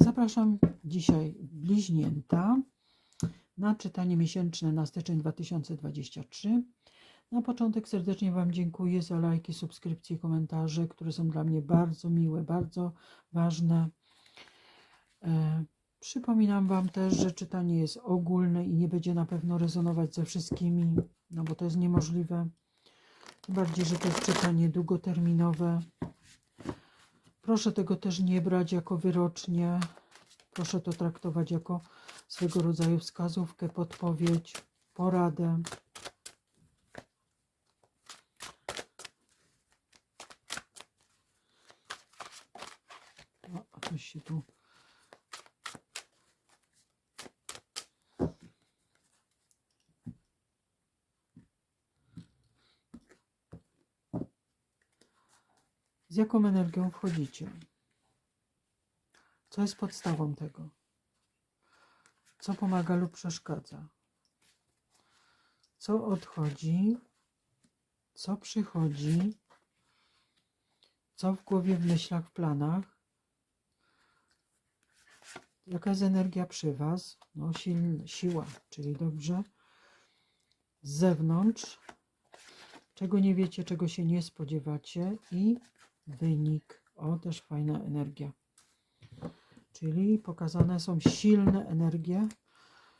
Zapraszam dzisiaj bliźnięta na czytanie miesięczne na styczeń 2023. Na początek serdecznie Wam dziękuję za lajki, subskrypcje komentarze, które są dla mnie bardzo miłe, bardzo ważne. E, Przypominam Wam też, że czytanie jest ogólne i nie będzie na pewno rezonować ze wszystkimi, no bo to jest niemożliwe. Tym bardziej, że to jest czytanie długoterminowe. Proszę tego też nie brać jako wyrocznie. Proszę to traktować jako swego rodzaju wskazówkę, podpowiedź, poradę. O, coś się tu. Z jaką energią wchodzicie? Co jest podstawą tego? Co pomaga lub przeszkadza? Co odchodzi? Co przychodzi? Co w głowie, w myślach, w planach? Jaka jest energia przy Was? No, siła, czyli dobrze. Z zewnątrz, czego nie wiecie, czego się nie spodziewacie i wynik. O, też fajna energia. Czyli pokazane są silne energie,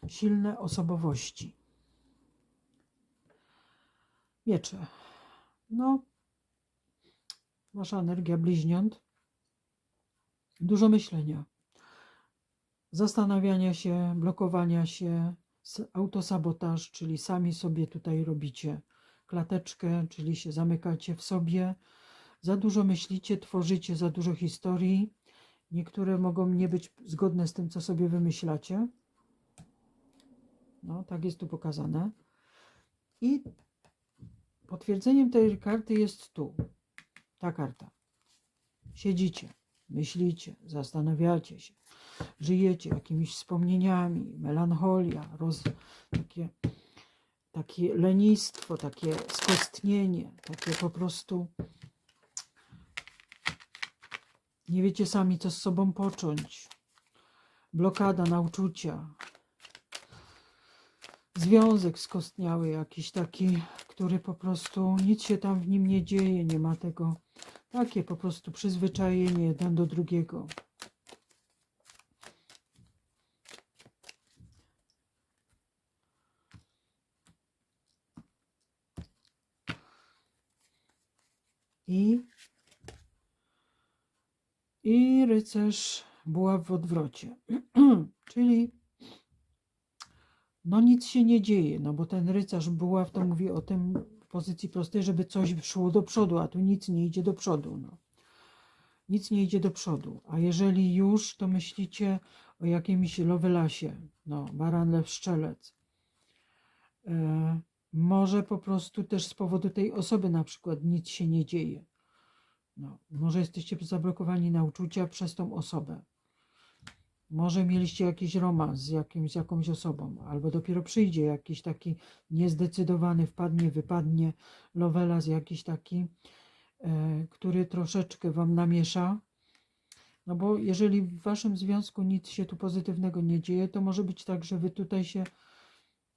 silne osobowości. Miecze. No, wasza energia bliźniąt. Dużo myślenia, zastanawiania się, blokowania się, autosabotaż, czyli sami sobie tutaj robicie klateczkę, czyli się zamykacie w sobie. Za dużo myślicie, tworzycie za dużo historii. Niektóre mogą nie być zgodne z tym, co sobie wymyślacie. No, tak jest tu pokazane. I potwierdzeniem tej karty jest tu. Ta karta. Siedzicie, myślicie, zastanawiacie się, żyjecie jakimiś wspomnieniami, melancholia, roz, takie, takie lenistwo, takie skostnienie, takie po prostu nie wiecie sami, co z sobą począć. Blokada na uczucia. Związek skostniały jakiś taki, który po prostu nic się tam w nim nie dzieje, nie ma tego. Takie po prostu przyzwyczajenie jeden do drugiego. I i rycerz buław w odwrocie. Czyli no nic się nie dzieje, no bo ten rycerz buław to mówi o tym w pozycji prostej, żeby coś szło do przodu, a tu nic nie idzie do przodu. No. Nic nie idzie do przodu. A jeżeli już, to myślicie o jakimś lowelasie, no, baran, lew, szczelec. E, może po prostu też z powodu tej osoby na przykład nic się nie dzieje. No, może jesteście zablokowani na uczucia przez tą osobę. Może mieliście jakiś romans z, jakimś, z jakąś osobą, albo dopiero przyjdzie jakiś taki niezdecydowany, wpadnie, wypadnie lovelas jakiś taki, e, który troszeczkę wam namiesza. No bo jeżeli w waszym związku nic się tu pozytywnego nie dzieje, to może być tak, że wy tutaj się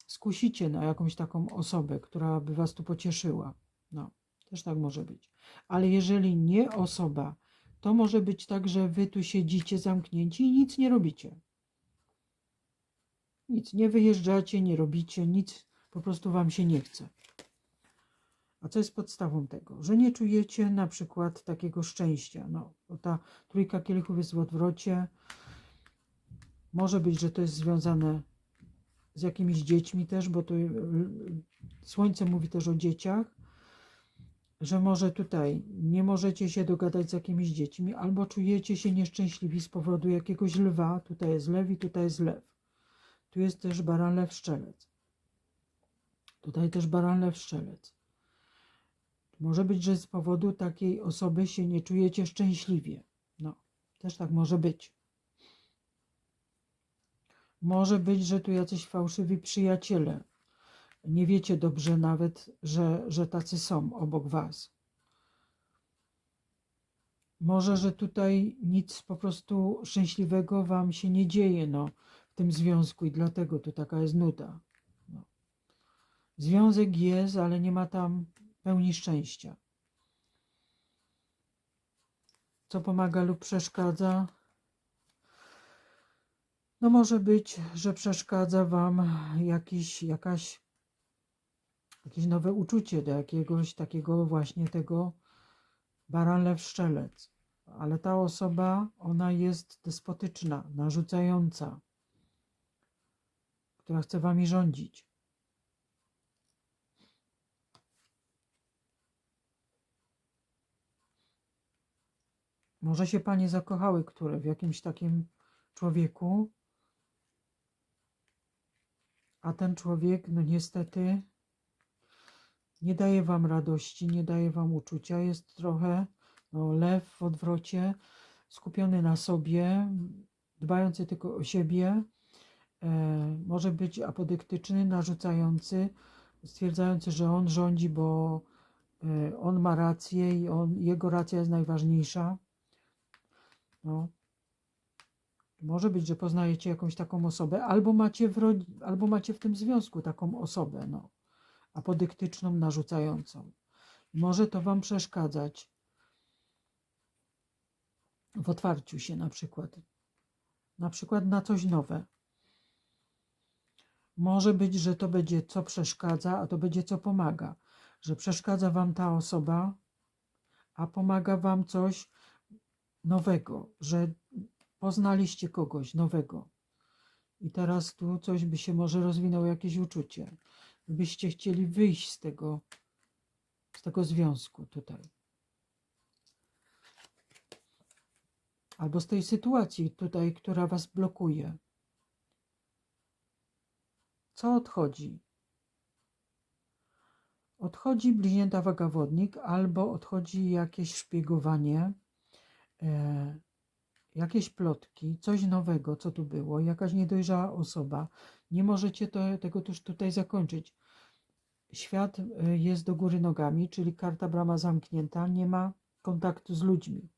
skusicie na jakąś taką osobę, która by was tu pocieszyła. No, też tak może być. Ale jeżeli nie osoba, to może być tak, że wy tu siedzicie zamknięci i nic nie robicie. Nic, nie wyjeżdżacie, nie robicie, nic, po prostu wam się nie chce. A co jest podstawą tego? Że nie czujecie na przykład takiego szczęścia. No, bo ta trójka kielichów jest w odwrocie. Może być, że to jest związane z jakimiś dziećmi też, bo to y, y, słońce mówi też o dzieciach że może tutaj nie możecie się dogadać z jakimiś dziećmi, albo czujecie się nieszczęśliwi z powodu jakiegoś lwa. Tutaj jest lew i tutaj jest lew. Tu jest też baran, lew, szczelec. Tutaj też baran, lew, szczelec. Może być, że z powodu takiej osoby się nie czujecie szczęśliwie. No, też tak może być. Może być, że tu jacyś fałszywi przyjaciele nie wiecie dobrze nawet, że, że tacy są obok Was. Może, że tutaj nic po prostu szczęśliwego wam się nie dzieje no, w tym związku i dlatego tu taka jest nuda. No. Związek jest, ale nie ma tam pełni szczęścia. Co pomaga lub przeszkadza? No może być, że przeszkadza wam jakiś, jakaś, jakieś nowe uczucie do jakiegoś takiego właśnie tego baran lew szczelec. Ale ta osoba, ona jest despotyczna, narzucająca, która chce wami rządzić. Może się panie zakochały, które w jakimś takim człowieku, a ten człowiek, no niestety, nie daje wam radości, nie daje wam uczucia, jest trochę no, lew w odwrocie, skupiony na sobie, dbający tylko o siebie, e, może być apodyktyczny, narzucający, stwierdzający, że on rządzi, bo e, on ma rację i on, jego racja jest najważniejsza. No. Może być, że poznajecie jakąś taką osobę, albo macie w, albo macie w tym związku taką osobę, no, apodyktyczną, narzucającą. Może to Wam przeszkadzać w otwarciu się na przykład, na przykład na coś nowe. Może być, że to będzie co przeszkadza, a to będzie co pomaga. Że przeszkadza Wam ta osoba, a pomaga Wam coś nowego, że poznaliście kogoś nowego. I teraz tu coś by się może rozwinęło, jakieś uczucie. Byście chcieli wyjść z tego, z tego związku tutaj. Albo z tej sytuacji tutaj, która was blokuje. Co odchodzi? Odchodzi bliźnięta wagawodnik, albo odchodzi jakieś szpiegowanie, e, jakieś plotki, coś nowego, co tu było, jakaś niedojrzała osoba. Nie możecie to, tego też tutaj zakończyć. Świat e, jest do góry nogami, czyli karta brama zamknięta, nie ma kontaktu z ludźmi.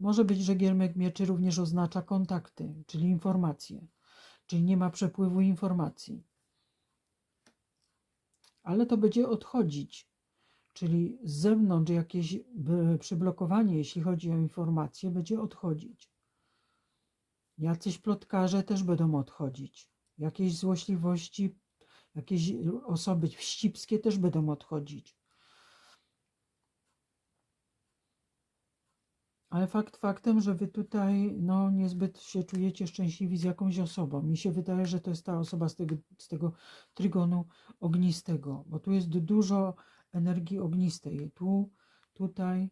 Może być, że giermek mieczy również oznacza kontakty, czyli informacje, czyli nie ma przepływu informacji. Ale to będzie odchodzić, czyli z zewnątrz jakieś przyblokowanie, jeśli chodzi o informacje, będzie odchodzić. Jacyś plotkarze też będą odchodzić. Jakieś złośliwości, jakieś osoby wścibskie też będą odchodzić. Ale fakt faktem, że wy tutaj no, niezbyt się czujecie szczęśliwi z jakąś osobą. Mi się wydaje, że to jest ta osoba z tego, z tego trygonu ognistego, bo tu jest dużo energii ognistej. Tu, tutaj,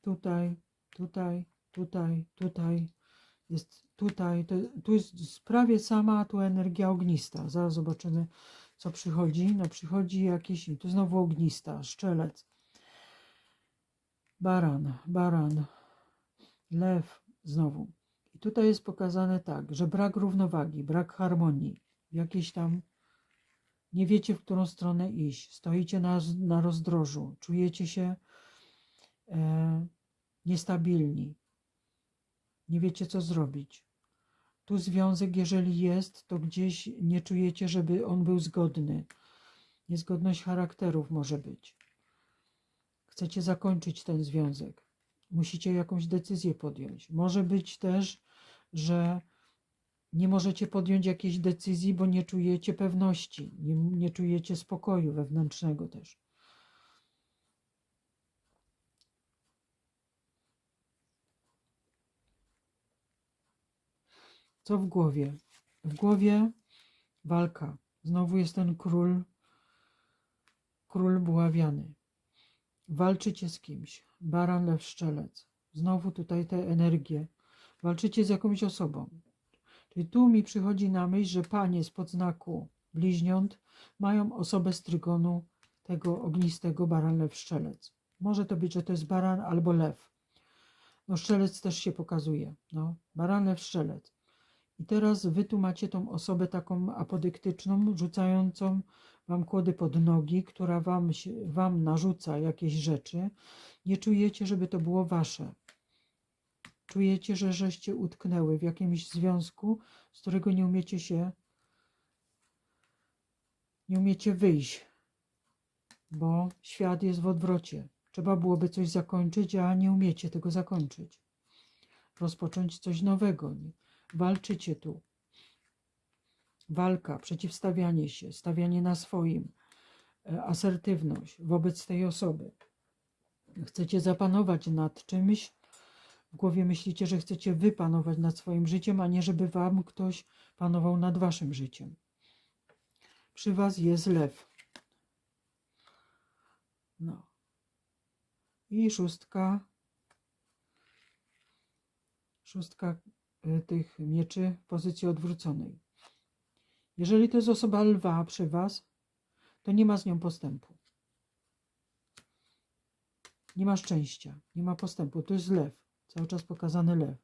tutaj, tutaj, tutaj, tutaj. Jest tutaj, to, tu jest prawie sama tu energia ognista. Zaraz zobaczymy, co przychodzi. No przychodzi jakiś, tu znowu ognista, szczelec. Baran, baran, lew znowu. I tutaj jest pokazane tak, że brak równowagi, brak harmonii, jakieś tam nie wiecie, w którą stronę iść, stoicie na, na rozdrożu, czujecie się e, niestabilni, nie wiecie, co zrobić. Tu związek, jeżeli jest, to gdzieś nie czujecie, żeby on był zgodny. Niezgodność charakterów może być. Chcecie zakończyć ten związek. Musicie jakąś decyzję podjąć. Może być też, że nie możecie podjąć jakiejś decyzji, bo nie czujecie pewności, nie, nie czujecie spokoju wewnętrznego też. Co w głowie? W głowie walka. Znowu jest ten król, król buławiany. Walczycie z kimś. Baran, lew, szczelec. Znowu tutaj te energie. Walczycie z jakąś osobą. Czyli tu mi przychodzi na myśl, że panie z podznaku bliźniąt mają osobę z trygonu tego ognistego baran, lew, szczelec. Może to być, że to jest baran albo lew. No szczelec też się pokazuje. No, baran, lew, szczelec. I teraz wy tu macie tą osobę taką apodyktyczną, rzucającą wam kłody pod nogi, która wam, wam narzuca jakieś rzeczy. Nie czujecie, żeby to było wasze. Czujecie, że żeście utknęły w jakimś związku, z którego nie umiecie się, nie umiecie wyjść, bo świat jest w odwrocie. Trzeba byłoby coś zakończyć, a nie umiecie tego zakończyć. Rozpocząć coś nowego. Walczycie tu. Walka, przeciwstawianie się, stawianie na swoim, e, asertywność wobec tej osoby. Chcecie zapanować nad czymś, w głowie myślicie, że chcecie wy panować nad swoim życiem, a nie żeby wam ktoś panował nad waszym życiem. Przy was jest lew. No. I szóstka. Szóstka y, tych mieczy w pozycji odwróconej. Jeżeli to jest osoba lwa przy was, to nie ma z nią postępu. Nie ma szczęścia, nie ma postępu. To jest lew, cały czas pokazany lew.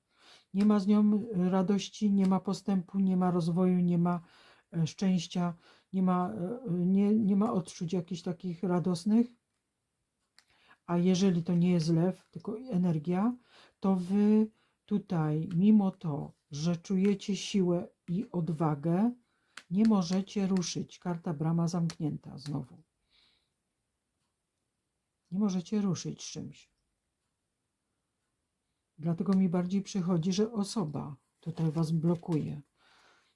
Nie ma z nią radości, nie ma postępu, nie ma rozwoju, nie ma e, szczęścia, nie ma, e, nie, nie ma odczuć jakichś takich radosnych. A jeżeli to nie jest lew, tylko energia, to wy tutaj, mimo to, że czujecie siłę i odwagę, nie możecie ruszyć. Karta brama zamknięta znowu. Nie możecie ruszyć czymś. Dlatego mi bardziej przychodzi, że osoba tutaj was blokuje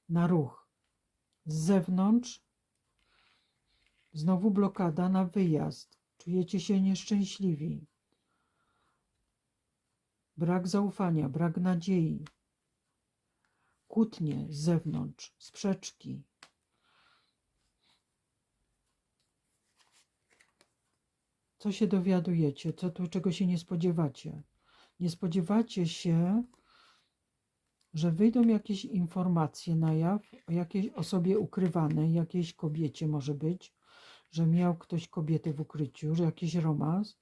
na ruch. Z zewnątrz znowu blokada na wyjazd. Czujecie się nieszczęśliwi. Brak zaufania, brak nadziei, kłótnie z zewnątrz, sprzeczki. Co się dowiadujecie? Co tu, czego się nie spodziewacie? Nie spodziewacie się, że wyjdą jakieś informacje na jaw o jakiejś osobie ukrywanej, jakiejś kobiecie może być, że miał ktoś kobietę w ukryciu, że jakiś romans.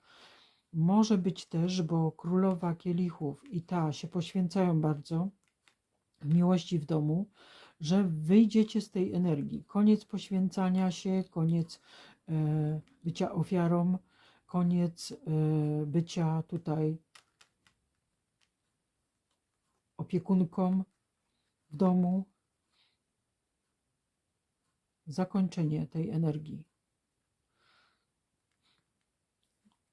Może być też, bo królowa kielichów i ta się poświęcają bardzo w miłości w domu, że wyjdziecie z tej energii. Koniec poświęcania się, koniec e, bycia ofiarą, koniec e, bycia tutaj opiekunką w domu. Zakończenie tej energii.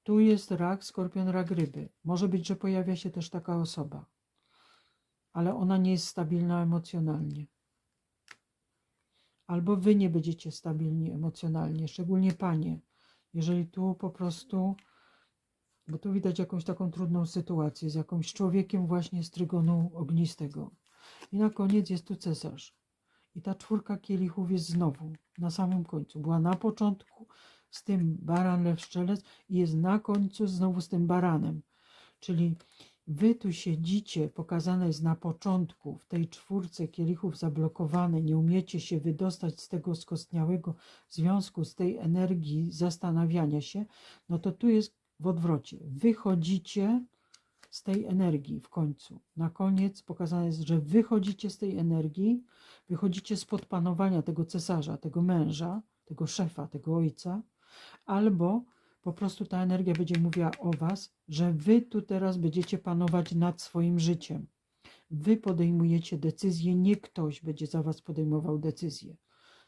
Tu jest rak, skorpion, rak ryby. Może być, że pojawia się też taka osoba, ale ona nie jest stabilna emocjonalnie. Albo wy nie będziecie stabilni emocjonalnie, szczególnie panie. Jeżeli tu po prostu, bo tu widać jakąś taką trudną sytuację z jakimś człowiekiem właśnie z trygonu ognistego. I na koniec jest tu cesarz. I ta czwórka kielichów jest znowu na samym końcu. Była na początku, z tym baran, lew, szczelec i jest na końcu znowu z tym baranem. Czyli wy tu siedzicie, pokazane jest na początku, w tej czwórce kielichów zablokowane, nie umiecie się wydostać z tego skostniałego związku, z tej energii zastanawiania się, no to tu jest w odwrocie. Wychodzicie z tej energii w końcu. Na koniec pokazane jest, że wychodzicie z tej energii, wychodzicie spod panowania tego cesarza, tego męża, tego szefa, tego ojca, albo po prostu ta energia będzie mówiła o Was, że Wy tu teraz będziecie panować nad swoim życiem. Wy podejmujecie decyzje, nie ktoś będzie za Was podejmował decyzje.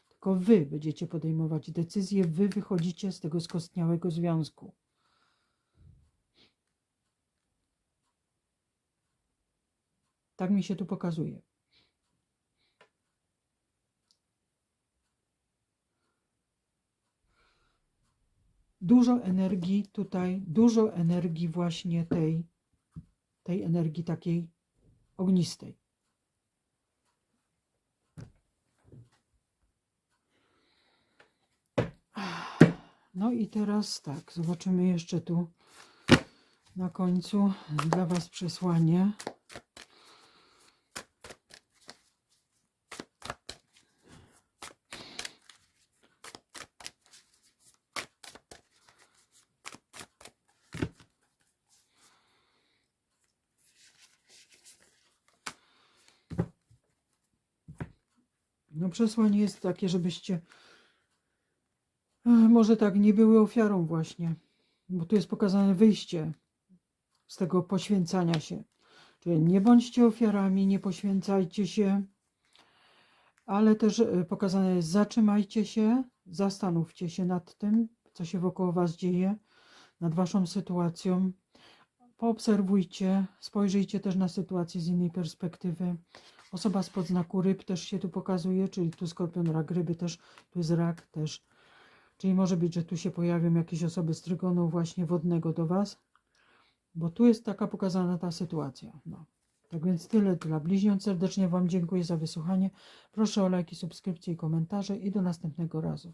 Tylko Wy będziecie podejmować decyzje, Wy wychodzicie z tego skostniałego związku. Tak mi się tu pokazuje. dużo energii tutaj, dużo energii właśnie tej, tej energii takiej ognistej. No i teraz tak, zobaczymy jeszcze tu na końcu dla Was przesłanie. No przesłanie jest takie, żebyście e, może tak nie były ofiarą właśnie, bo tu jest pokazane wyjście z tego poświęcania się. Czyli nie bądźcie ofiarami, nie poświęcajcie się, ale też e, pokazane jest zatrzymajcie się, zastanówcie się nad tym, co się wokoło was dzieje, nad waszą sytuacją. Poobserwujcie, spojrzyjcie też na sytuację z innej perspektywy. Osoba spod znaku ryb też się tu pokazuje, czyli tu skorpion, rak, ryby też, tu jest rak też. Czyli może być, że tu się pojawią jakieś osoby z trygonu właśnie wodnego do Was, bo tu jest taka pokazana ta sytuacja. No. Tak więc tyle dla bliźniąt. Serdecznie Wam dziękuję za wysłuchanie. Proszę o lajki, subskrypcje i komentarze i do następnego razu.